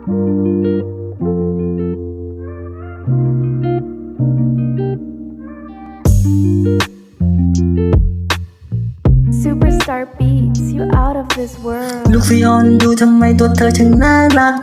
Superstar beats you out of this world ลูกฟิออนดูทำไมตัวเธอถึงน่ารัก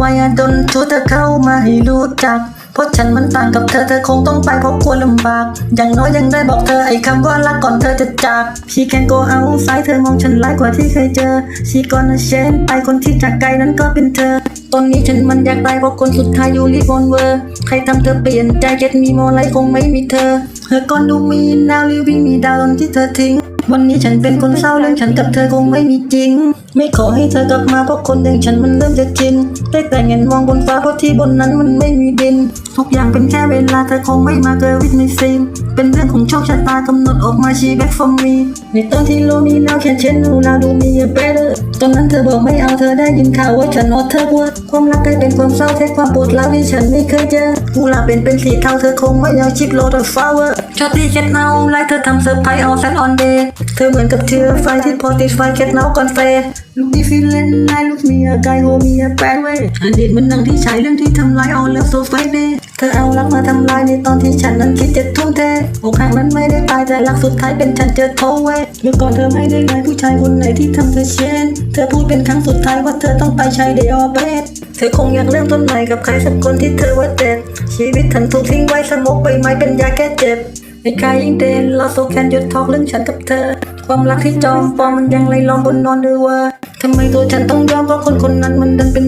วายาดนทุเธอเข้ามาให้รู้จัก เพราะฉันมันต่างกับเธอเธอคงต้องไปเพราะกลัวลำบาก อย่างน้อยยังได้บอกเธอไอ้คำว่ารักก่อนเธอจะจากพี่แคนโกเอาสายเธอมองฉันร้ายกว่าที่เคยเจอ She gonna ชนไปคนที่จากไกลนั้นก็เป็นเธอ ตอนนี้ฉันมันอยากตายเพราะคนสุดท้ายอยู่รีบอนเวอร์ใครทำเธอเปลี่ยนใจเจ็ดมีโมไลคงไม่มีเธอเธอก่อนดูมี now living me down ที่เธอทิ้ง วันนี้ฉันเป็นคนเศร้าเรื่องฉันกับเธอคงไม่มีจริง ไม่ขอให้เธอกลับมาเพราะคนอย่างฉันมันเริ่มจะชินได้แต่เงินมองบนฟ้าเพราะที่บนนั้นมันไม่มีดิน ทุกอย่างเป็นแค่เวลาเธอคงไม่มาเกิดวิดไม่ซีมเป็นเรื่องของโชคชะตากำหนดออกมาชีวิต for me ในตอนที่โลกนี้แล้วแค่เช่นนูลาดูมี a better ตอนนั้นเธอบอกไม่เอาเธอได้ยินข่าวว่าฉันอดเธอปวดความรักกลายเป็นความเศร้าแท้ความปวดร้าวที่ฉันไม่เคยเจอกุหลาบเป็นเป็นสีเทาเธอคงไม่เอาชิปโลดฟลาวเวอร์ชอบที่เช็ดเนาไล่เธอทำเซอร์ไพรส์เอาแซดออนเดย์เธอเหมือนกับเชื้อไฟที่พอติดไฟเช็ดเนาก่อนเฟย์ลูกที่ฟิลเลนไลลูกมีอาการโฮมีอาแปดเว้ยอดีตมันนังที่ฉายเรื่องที่ทำลายเอาแล้วโซไฟเดย์ เธอเอารักมาทำลายในตอนที่ฉันนั้นคิดจะทุ่มเทอกหักนั้นไม่ได้ตายแต่รักสุดท้ายเป็นฉันเจอโทเวเมื่อก่อนเธอไม่ได้ไงผู้ชายคนไหนที่ทำเธอเช่น เธอพูดเป็นครั้งสุดท้ายว่าเธอต้องไปชายเดียวเบสเธอคงอยากเริ่มต้นใหม่กับใครสักคนที่เธอว่าเด็ดชีวิตฉันถูกทิ้งไว้สมกใบไม้เป็นยาแก้เจ็บไอ้กายยิ่งเด่นเราโซแคนหยุดทอกเรื่องฉันกับเธอ ความรักที่จอมปลอมมันยังไหลล้อมบนนอนเรือว่าทำไมตัวฉันต้องยอมเพราะคนคนนั้นมันดันเป็น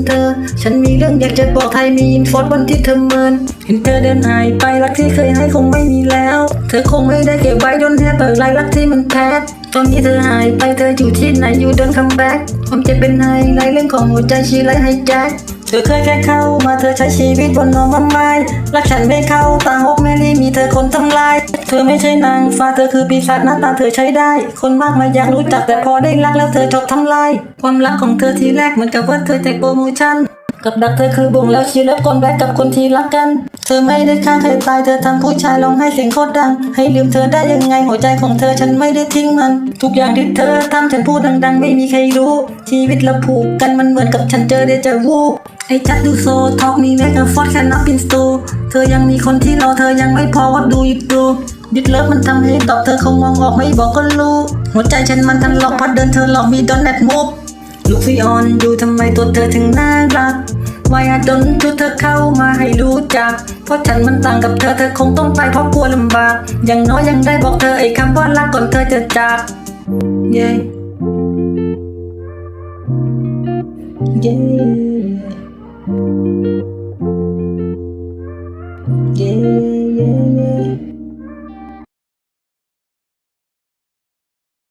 ฉันมีเรื่องอยากจะบอกใครมีอินฟอร์วันที่เธอเมิน เห็นเธอเดินหายไปรักที่เคยให้คงไม่มีแล้ว เธอคงไม่ได้เก็บไว้โดนแทบเปิดลายรักที่มันแพ้ตอนนี้เธอหายไปเธออยู่ที่ไหนอยู่เดินคัมแบ็กความเจ็บเป็นไฮไลท์เรื่องของหัวใจชีไลท์ให้แจ็คเธอเคยแค่เข้ามาเธอใช้ชีวิตบนนอนมาไม้รักฉันไม่เข้าตาหกแมรี่มีเธอคนทำลาย เธอไม่ใช่นางฟ้าเธอคือปีศาจหน้าตาเธอใช้ได้ คนมากมายอยากรู้จักแต่พอได้รักแล้วเธอชอบทำลาย ความรักของเธอทีแรกเหมือนกับว่าเธอแจกโปรโมชั่น กับดักเธอคือบ่งแล้วชีแล้วกลแบกกับคนที่รักกัน เธอไม่ได้ฆ่าใครตายเธอทำผู้ชายร้องไห้เสียงโคตรดัง ให้ลืมเธอได้ยังไงหัวใจของเธอฉันไม่ได้ทิ้งมัน ทุกอย่างที่เธอทำฉันพูดดังๆ ไม่มีใครรู้ ชีวิตเราผูกกันมันเหมือนกับฉันเจอเดจาวูไอ้จัดดูโซท็อกมีแม็กกับฟอดแค่นับอินสตูเธอยังมีคนที่รอเธอยังไม่พอวัดดูหยุดดูดิดเลิฟมันทำให้ตอบเธอคงมองออกไม่บอกก็รู้ หัวใจฉันมันทันหลอกพัดเดินเธอหลอกมีดอนแนทมูฟ ลูกฟิออนอยู่ทำไมตัวเธอถึงน่ารักวายาดนชุดเธอเข้ามาให้รู้จัก เพราะฉันมันต่างกับเธอเธอคงต้องไปเพราะกลัวลำบาก อย่างน้อยยังได้บอกเธอไอ้คำว่ารักก่อนเธอจะจาก เย้เย้เย้